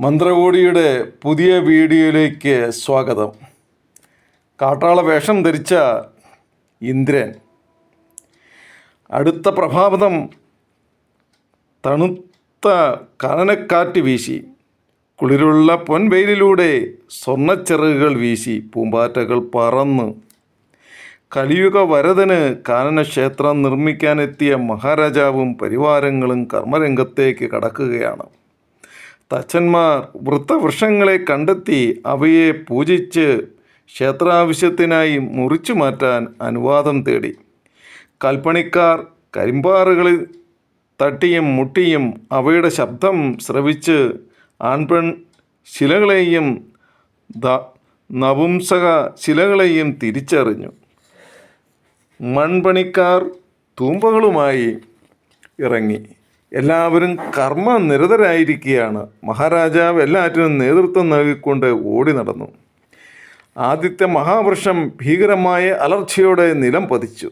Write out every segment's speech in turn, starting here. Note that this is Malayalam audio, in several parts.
മന്ത്രകോടിയുടെ പുതിയ വീഡിയോയിലേക്ക് സ്വാഗതം. കാട്ടാള വേഷം ധരിച്ച ഇന്ദ്രൻ. അടുത്ത പ്രഭാതം തണുത്ത കനനക്കാറ്റ് വീശി. കുളിരുള്ള പൊൻവെയിലിലൂടെ സ്വർണച്ചിറകുകൾ വീശി. പൂമ്പാറ്റകൾ പറന്ന്. കലിയുഗ വരതന് കാനനക്ഷേത്രം നിർമ്മിക്കാനെത്തിയ മഹാരാജാവും പരിവാരങ്ങളും കർമ്മരംഗത്തേക്ക് കടക്കുകയാണ്. തച്ചന്മാർ വൃത്തവൃക്ഷങ്ങളെ കണ്ടെത്തി അവയെ പൂജിച്ച് ക്ഷേത്രാവശ്യത്തിനായി മുറിച്ചു മാറ്റാൻ അനുവാദം തേടി. കൽപ്പണിക്കാർ കരിമ്പാറുകളിൽ തട്ടിയും മുട്ടിയും അവയുടെ ശബ്ദം ശ്രവിച്ച് ആൺപെൺ ശിലകളെയും ദ നപുംസക ശിലകളെയും തിരിച്ചറിഞ്ഞു. മൺപണിക്കാർ തൂമ്പകളുമായി ഇറങ്ങി. എല്ലാവരും കർമ്മ നിരതരായിരിക്കുകയാണ്. മഹാരാജാവ് എല്ലാറ്റിനും നേതൃത്വം നൽകിക്കൊണ്ട് ഓടി നടന്നു. ആദ്യത്തെ മഹാവൃക്ഷം ഭീകരമായ അലർച്ചയോടെ നിലം പതിച്ചു.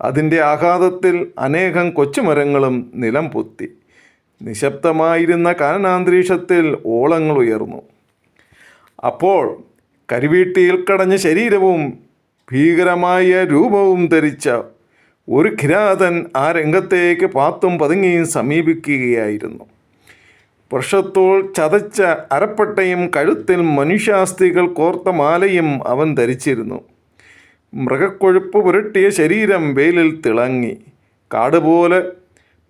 അതിന്റെ ആഘാതത്തിൽ അനേകം കൊച്ചുമരങ്ങളും നിലം പൊത്തി. നിശബ്ദമായിരുന്ന കാനനാന്തരീക്ഷത്തിൽ ഓളങ്ങൾ ഉയർന്നു. അപ്പോൾ കരിവീട്ടിയിൽ കടഞ്ഞ ശരീരവും ഭീകരമായ രൂപവും ധരിച്ച ഒരു കിരാതൻ ആ രംഗത്തേക്ക് പാത്തും പതുങ്ങിയും സമീപിക്കുകയായിരുന്നു. വൃഷത്തോൾ ചതച്ച അരപ്പട്ടയും കഴുത്തിൽ മനുഷ്യാസ്ഥികൾ കോർത്ത മാലയും അവൻ ധരിച്ചിരുന്നു. മൃഗക്കൊഴുപ്പ് പുരട്ടിയ ശരീരം വെയിലിൽ തിളങ്ങി. കാടുപോലെ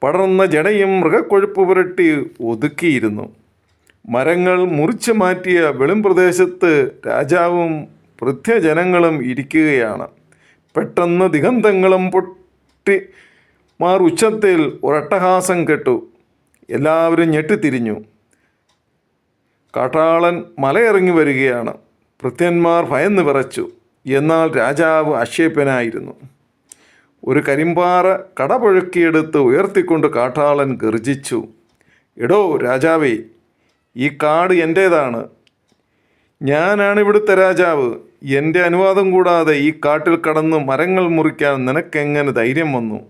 പടർന്ന ജടയും മൃഗക്കൊഴുപ്പ് പുരട്ടി ഒതുക്കിയിരുന്നു. മരങ്ങൾ മുറിച്ചു മാറ്റിയ വെളും പ്രദേശത്ത് രാജാവും വൃദ്ധജനങ്ങളും ഇരിക്കുകയാണ്. പെട്ടെന്ന് ദിഗന്ധങ്ങളും പൊട്ടി മാർ ഉച്ചത്തിൽ ഒരട്ടഹാസം കെട്ടു. എല്ലാവരും ഞെട്ടിത്തിരിഞ്ഞു. കാട്ടാളൻ മലയിറങ്ങി വരികയാണ്. ഭൃത്യന്മാർ ഭയന്ന് വിറച്ചു. എന്നാൽ രാജാവ് അക്ഷേപ്യനായിരുന്നു ഒരു കരിമ്പാറ കടപുഴക്കിയെടുത്ത് ഉയർത്തിക്കൊണ്ട് കാട്ടാളൻ ഗർജിച്ചു. എടോ രാജാവേ ഈ കാട് എന്റേതാണ് ഞാനാണ് ഇവിടുത്തെ രാജാവ്. എന്റെ അനുവാദം കൂടാതെ ഈ കാട്ടിൽ കടന്ന് മരങ്ങൾ മുറിക്കാൻ നിനക്കെങ്ങനെ ധൈര്യം വന്നു?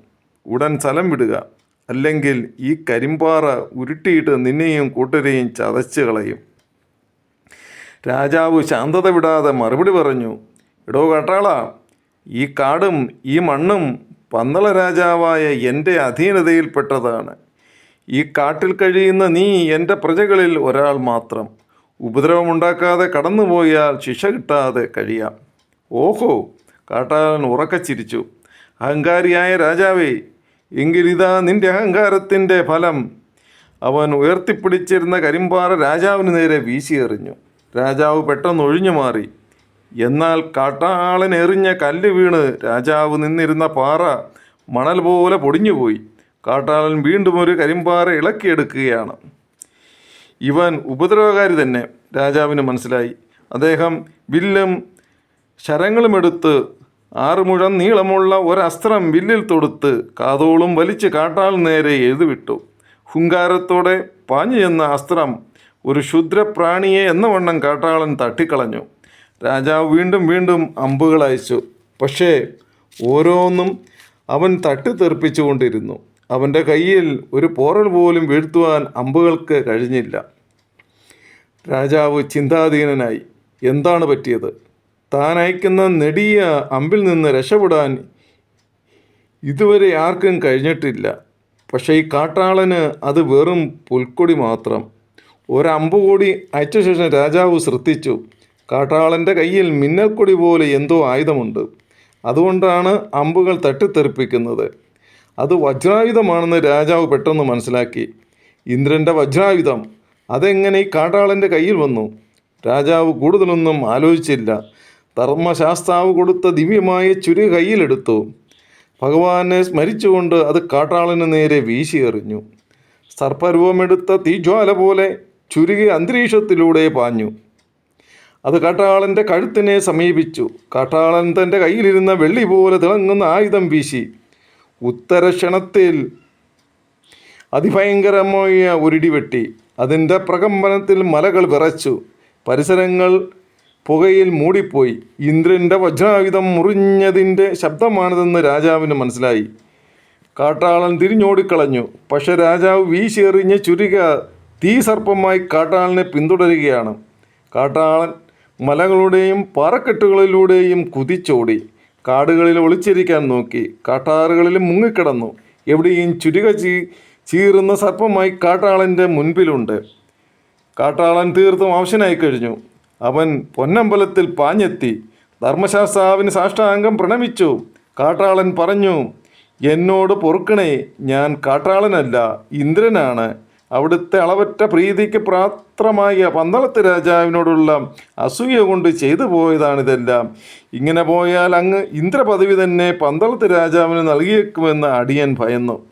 ഉടൻ സ്ഥലം വിടുക. അല്ലെങ്കിൽ ഈ കരിമ്പാറ ഉരുട്ടിയിട്ട് നിന്നെയും കൂട്ടരെയും ചതച്ച് കളയും. രാജാവ് ശാന്തത വിടാതെ മറുപടി പറഞ്ഞു എടോ കാട്ടാള ഈ കാടും ഈ മണ്ണും പന്തള രാജാവായ എന്റെ അധീനതയിൽപ്പെട്ടതാണ്. ഈ കാട്ടിൽ കഴിയുന്ന നീ എന്റെ പ്രജകളിൽ ഒരാൾ മാത്രം. ഉപദ്രവമുണ്ടാക്കാതെ കടന്നുപോയാൽ ശിക്ഷ കിട്ടാതെ കഴിയാം. ഓഹോ കാട്ടാളൻ ഉറക്കച്ചിരിച്ചു അഹങ്കാരിയായ രാജാവേ എങ്കിലിതാ നിന്റെ അഹങ്കാരത്തിന്റെ ഫലം. അവൻ ഉയർത്തിപ്പിടിച്ചിരുന്ന കരിമ്പാറ രാജാവിന് നേരെ വീശിയെറിഞ്ഞു രാജാവ് പെട്ടെന്ന് ഒഴിഞ്ഞു മാറി. എന്നാൽ കാട്ടാളൻ എറിഞ്ഞ കല്ല് വീണ് രാജാവ് നിന്നിരുന്ന പാറ മണൽ പോലെ പൊടിഞ്ഞുപോയി. കാട്ടാളൻ വീണ്ടും ഒരു കരിമ്പാറ ഇളക്കിയെടുക്കുകയാണ്. ഇവൻ ഉപദ്രവകാരി തന്നെ രാജാവിന് മനസ്സിലായി. അദ്ദേഹം വില്ലും ശരങ്ങളും എടുത്ത് ആറ് മുഴം നീളമുള്ള ഒരസ്ത്രം വില്ലിൽ തൊടുത്ത് കാതോളും വലിച്ച് കാട്ടാൽ നേരെ എഴുതുവിട്ടു. ഹുങ്കാരത്തോടെ പാഞ്ഞു ചെന്ന അസ്ത്രം ഒരു ക്ഷുദ്രപ്രാണിയെ എന്ന വണ്ണം കാട്ടാളൻ തട്ടിക്കളഞ്ഞു. രാജാവ് വീണ്ടും വീണ്ടും അമ്പുകൾ അയച്ചു. പക്ഷേ ഓരോന്നും അവൻ തട്ടിത്തെറിപ്പിച്ചുകൊണ്ടിരുന്നു. അവന്റെ കയ്യിൽ ഒരു പോറൽ പോലും വീഴ്ത്തുവാൻ അമ്പുകൾക്ക് കഴിഞ്ഞില്ല. രാജാവ് ചിന്താധീനനായി. എന്താണ് പറ്റിയത്? താൻ അയക്കുന്ന നെടിയ അമ്പിൽ നിന്ന് രക്ഷപ്പെടാൻ ഇതുവരെ ആർക്കും കഴിഞ്ഞിട്ടില്ല. പക്ഷേ ഈ കാട്ടാളന് അത് വെറും പുൽക്കൊടി മാത്രം. ഒരമ്പ് കൂടി അയച്ച ശേഷം രാജാവ് ശ്രദ്ധിച്ചു. കാട്ടാളന്റെ കയ്യിൽ മിന്നൽക്കൊടി പോലെ എന്തോ ആയുധമുണ്ട്. അതുകൊണ്ടാണ് അമ്പുകൾ തട്ടിത്തെറിപ്പിക്കുന്നത്. അത് വജ്രായുധമാണെന്ന് രാജാവ് പെട്ടെന്ന് മനസ്സിലാക്കി. ഇന്ദ്രന്റെ വജ്രായുധം. അതെങ്ങനെ ഈ കാട്ടാളന്റെ കയ്യിൽ വന്നു? രാജാവ് കൂടുതലൊന്നും ആലോചിച്ചില്ല. ധർമ്മശാസ്താവ് കൊടുത്ത ദിവ്യമായ ചുരു കയ്യിലെടുത്തു. ഭഗവാനെ സ്മരിച്ചുകൊണ്ട് അത് കാട്ടാളന് നേരെ വീശിയെറിഞ്ഞു സർപ്പരൂപമെടുത്ത തീജ്വാല പോലെ ചുരുകി അന്തരീക്ഷത്തിലൂടെ പാഞ്ഞു. അത് കാട്ടാളന്റെ കഴുത്തിനെ സമീപിച്ചു. കാട്ടാളൻ തന്റെ കയ്യിലിരുന്ന വെള്ളി പോലെ തിളങ്ങുന്ന ആയുധം വീശി. ഉത്തരക്ഷണത്തിൽ അതിഭയങ്കരമായ ഒരിടിവെട്ടി അതിന്റെ പ്രകമ്പനത്തിൽ മലകൾ വിറച്ചു. പരിസരങ്ങൾ പുകയിൽ മൂടിപ്പോയി. ഇന്ദ്രന്റെ വജ്രായുധം മുറിഞ്ഞതിന്റെ ശബ്ദമാണിതെന്ന് രാജാവിന് മനസ്സിലായി. കാട്ടാളൻ തിരിഞ്ഞോടിക്കളഞ്ഞു. പക്ഷെ രാജാവ് വീശിയെറിഞ്ഞ് ചുരുക തീ സർപ്പമായി കാട്ടാളനെ പിന്തുടരുകയാണ്. കാട്ടാളൻ മലകളുടെയും പാറക്കെട്ടുകളിലൂടെയും കുതിച്ചോടി. കാടുകളിൽ ഒളിച്ചിരിക്കാൻ നോക്കി കാട്ടാറുകളിൽ മുങ്ങിക്കിടന്നു. എവിടെയും ചുരുക ചീ ചീറുന്ന സർപ്പമായി കാട്ടാളന്റെ മുൻപിലുണ്ട്. കാട്ടാളൻ തീർത്തും ആവശ്യനായി കഴിഞ്ഞു. അവൻ പൊന്നമ്പലത്തിൽ പാഞ്ഞെത്തി. ധർമ്മശാസ്ത്രാവിന് സാഷ്ടാംഗം പ്രണമിച്ചു. കാട്ടാളൻ പറഞ്ഞു എന്നോട് പൊറുക്കണേ ഞാൻ കാട്ടാളനല്ല ഇന്ദ്രനാണ്. അവിടുത്തെ അളവറ്റ പ്രീതിക്ക് പാത്രമായ പന്തളത്ത് രാജാവിനോടുള്ള അസൂയ കൊണ്ട് ചെയ്തു പോയതാണിതെല്ലാം. ഇങ്ങനെ പോയാൽ അങ്ങ് ഇന്ദ്രപദവി തന്നെ പന്തളത്ത് രാജാവിന് നൽകിയേക്കുമെന്ന് അടിയൻ ഭയന്നു.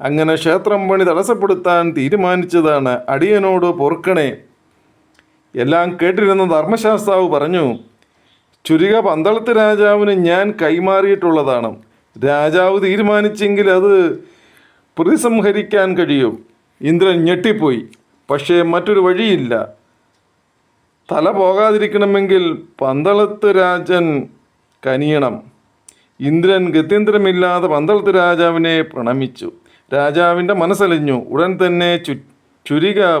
അങ്ങനെ ക്ഷേത്രം പണി തടസ്സപ്പെടുത്താൻ തീരുമാനിച്ചതാണ് അടിയനോട് പൊറുക്കണേ. എല്ലാം കേട്ടിരുന്ന ധർമ്മശാസ്താവ് പറഞ്ഞു ചുരിക പന്തളത്ത് രാജാവിന് ഞാൻ കൈമാറിയിട്ടുള്ളതാണ്. രാജാവ് തീരുമാനിച്ചെങ്കിൽ അത് പ്രതിസംഹരിക്കാൻ കഴിയും. ഇന്ദ്രൻ ഞെട്ടിപ്പോയി. പക്ഷേ മറ്റൊരു വഴിയില്ല. തല പോകാതിരിക്കണമെങ്കിൽ പന്തളത്ത് രാജൻ കനിയണം. ഇന്ദ്രൻ ഗത്യന്തരമില്ലാതെ പന്തളത്ത് രാജാവിനെ പ്രണമിച്ചു. രാജാവിന്റെ മനസ്സലിഞ്ഞു. ഉടൻ തന്നെ ചു ചുരിക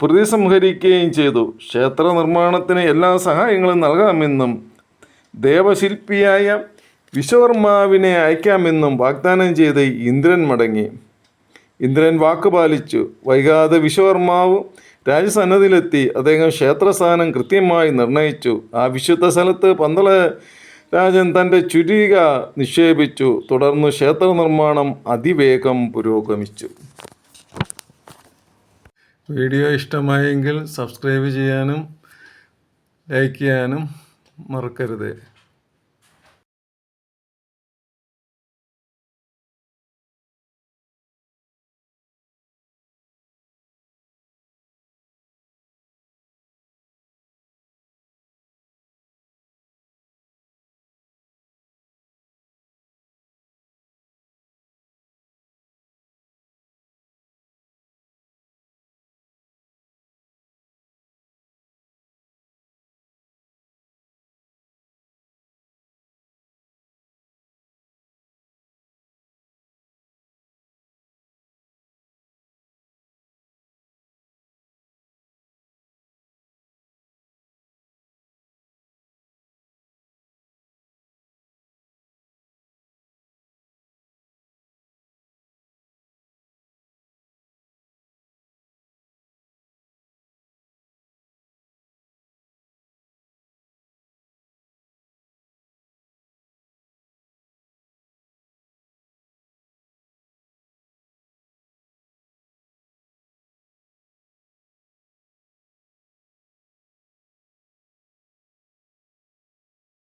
പ്രതിസംഹരിക്കുകയും ചെയ്തു. ക്ഷേത്ര നിർമ്മാണത്തിന് എല്ലാ സഹായങ്ങളും നൽകാമെന്നും ദേവശില്പിയായ വിശ്വകർമാവിനെ അയക്കാമെന്നും വാഗ്ദാനം ചെയ്ത് ഇന്ദ്രൻ മടങ്ങി. ഇന്ദ്രൻ വാക്ക് പാലിച്ചു. വൈകാതെ വിശ്വകർമാവ് രാജസന്നദ്ധിയിലെത്തി. അദ്ദേഹം ക്ഷേത്രസ്ഥാനം കൃത്യമായി നിർണയിച്ചു. ആ വിശുദ്ധ സ്ഥലത്ത് പന്തള രാജൻ തന്റെ ചുരിക നിക്ഷേപിച്ചു. തുടർന്ന് ക്ഷേത്ര നിർമ്മാണം അതിവേഗം പുരോഗമിച്ചു. വീഡിയോ ഇഷ്ടമായെങ്കിൽ സബ്സ്ക്രൈബ് ചെയ്യാനും ലൈക്ക് ചെയ്യാനും മറക്കരുത്.